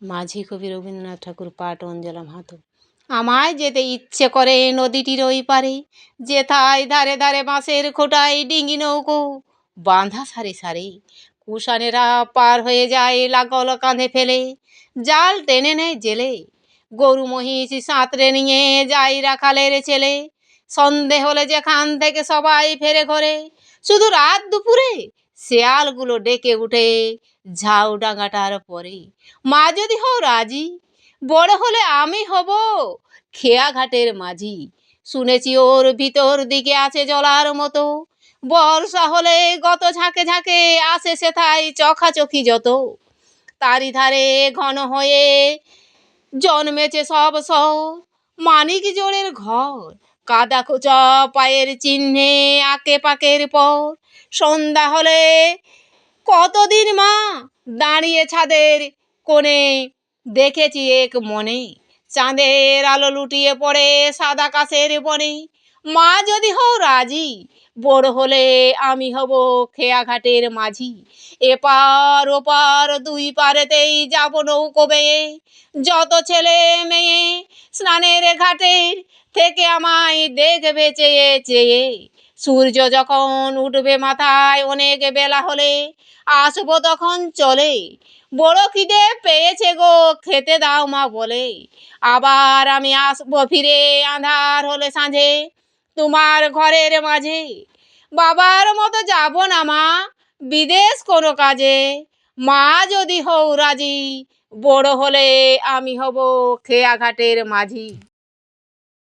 মাঝি কবি রবীন্দ্রনাথ ঠাকুর পাঠ অঞ্জলা মাহাতো আমায় যেতে ইচ্ছে করে নদীটির ওই পারে যেথায় ধারে ধারে বাঁশের খোটায় ডিঙি নৌকো। বাঁধা সারে সারে কুষাণেরা পার হয়ে যায়, লাগল কাঁধে ফেলে। জাল টেনে নেয় জেলে, গরু মহিষ সাঁতরে নিয়ে যায় রাখালের ছেলে। সন্ধে হলে যেখান থেকে সবাই ফেরে ঘরে, শুধু রাত দুপুরে শেয়ালগুলো ডেকে উঠে ঝাউ ডাঙাটার পরে মা যদি হও রাজি, বড় হলে আমি হব খেয়া ঘাটের মাঝি। শুনেছি ওর ভিতর দিকে আছে জলার মতো। বর্ষা হলে গত ঝাঁকে ঝাঁকে আসে সেথায় চখাচখি যত। তারি ধারে ঘন হয়ে জন্মেছে সব শহর মানিক জোড়ের ঘর। কাদা খোঁচা পায়ের চিহ্নে আকে পাকের পর। সন্ধ্যা হলে কতদিন মা দাঁড়িয়ে ছাদের কোণে দেখেছি এক মনে চাঁদের আলো লুটিয়ে পড়ে সাদা কাশের বনে। মা যদি হও রাজি, বড় হলে আমি হব খেয়াঘাটের মাঝি। এপার ওপার দুই পারেতেই যাব নৌকো বেয়ে। যত ছেলে মেয়ে স্নানের ঘাটের থেকে আমায় দেখবে চেয়ে চেয়ে। সূর্য যখন উঠবে মাথায়, অনেক বেলা হলে আসব তখন চলে। বড় খিদে পেয়েছে গো, খেতে দাও মা বলে। আবার আমি আসব ফিরে আঁধার হলে সাঁঝে তোমার ঘরের মাঝে। বাবার মতো যাব না মা, বিদেশ কোনো কাজে। মা যদি হও রাজি, বড় হলে আমি হব খেয়া ঘাটের মাঝি।